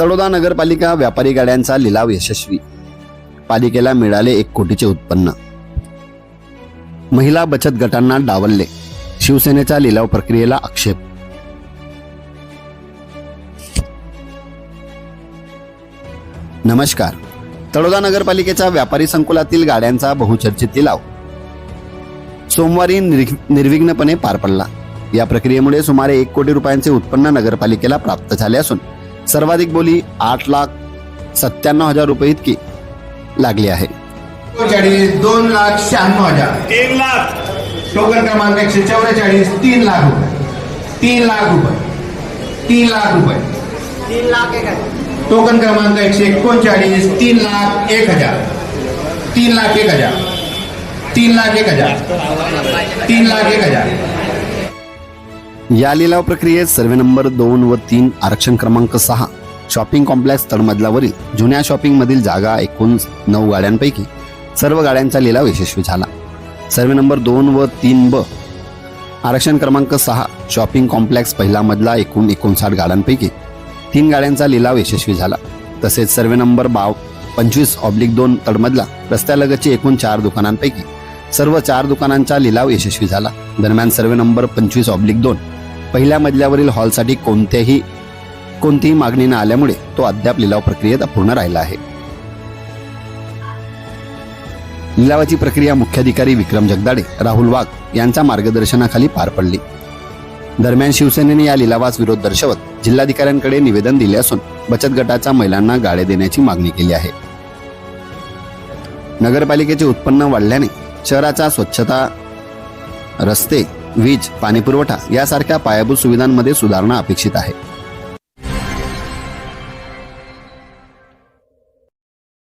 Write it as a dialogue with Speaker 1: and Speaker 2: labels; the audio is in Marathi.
Speaker 1: तळोदा नगरपालिका व्यापारी गाड्यांचा लिलाव यशस्वी. पालिकेला मिळाले एक कोटीचे उत्पन्न. महिला बचत गटांना डावलले. शिवसेनेच्या लिलाव प्रक्रियेला आक्षेप. नमस्कार. तळोदा नगरपालिकेच्या व्यापारी संकुलातील गाड्यांचा बहुचर्चित लिलाव. सोमवारी निर्विघ्नपणे पार पडला. या प्रक्रियेमुळे सुमारे एक कोटी रुपयांचे उत्पन्न नगरपालिकेला प्राप्त झाले असून सर्वाधिक बोली आठ लाख सत्त्याण्णव हज़ार रुपये इतकी लागली आहे.
Speaker 2: चौवेचाळीस दोन लाख शहाण्णव हज़ार.
Speaker 3: तीन लाख.
Speaker 2: टोकन क्रमांक एकशे चौवेचाळीस तीन लाख रुपये. तीन लाख रुपये. तीन लाख रुपये. टोकन क्रमांक एकशे एकोणचाळीस तीन लाख एक हज़ार. तीन लाख एक हज़ार. तीन लाख एक हज़ार. तीन लाख एक हज़ार.
Speaker 1: या लिलाव प्रक्रियेत सर्वे नंबर दोन व तीन आरक्षण क्रमांक सहा शॉपिंग कॉम्प्लेक्स तळमजलावरील जुन्या शॉपिंग मधील जागा एकूण नऊ गाड्यांपैकी सर्व गाड्यांचा लिलाव यशस्वी झाला. सर्वे नंबर दोन व तीन ब आरक्षण क्रमांक सहा शॉपिंग कॉम्प्लेक्स पहिला मधला एकूण एकोणसाठ गाड्यांपैकी तीन गाड्यांचा लिलाव यशस्वी झाला. तसेच सर्वे नंबर बाव पंचवीस ऑब्लिक दोन तडमधला रस्त्यालगतची एकूण चार दुकानांपैकी सर्व चार दुकानांचा लिलाव यशस्वी झाला. दरम्यान सर्वे नंबर पंचवीस ऑब्लिक दोन पहिल्या मजल्यावरील हॉलसाठी कोणत्याही कोणतीही मागणी न आल्यामुळे तो अद्याप लिलाव प्रक्रियेत अपूर्ण राहिला आहे. लिलावाची प्रक्रिया मुख्याधिकारी विक्रम जगदाडे राहुल वाघ यांच्या मार्गदर्शनाखाली पार पडली. दरम्यान शिवसेनेने या लिलावास विरोध दर्शवत जिल्हाधिकाऱ्यांकडे निवेदन दिले असून बचत गटाच्या महिलांना गाळे देण्याची मागणी केली आहे. नगरपालिकेचे उत्पन्न वाढल्याने शहराचा स्वच्छता रस्ते वीज पाणीपुरवठा यासारख्या पायाभूत सुविधांमध्ये सुधारणा अपेक्षित आहे.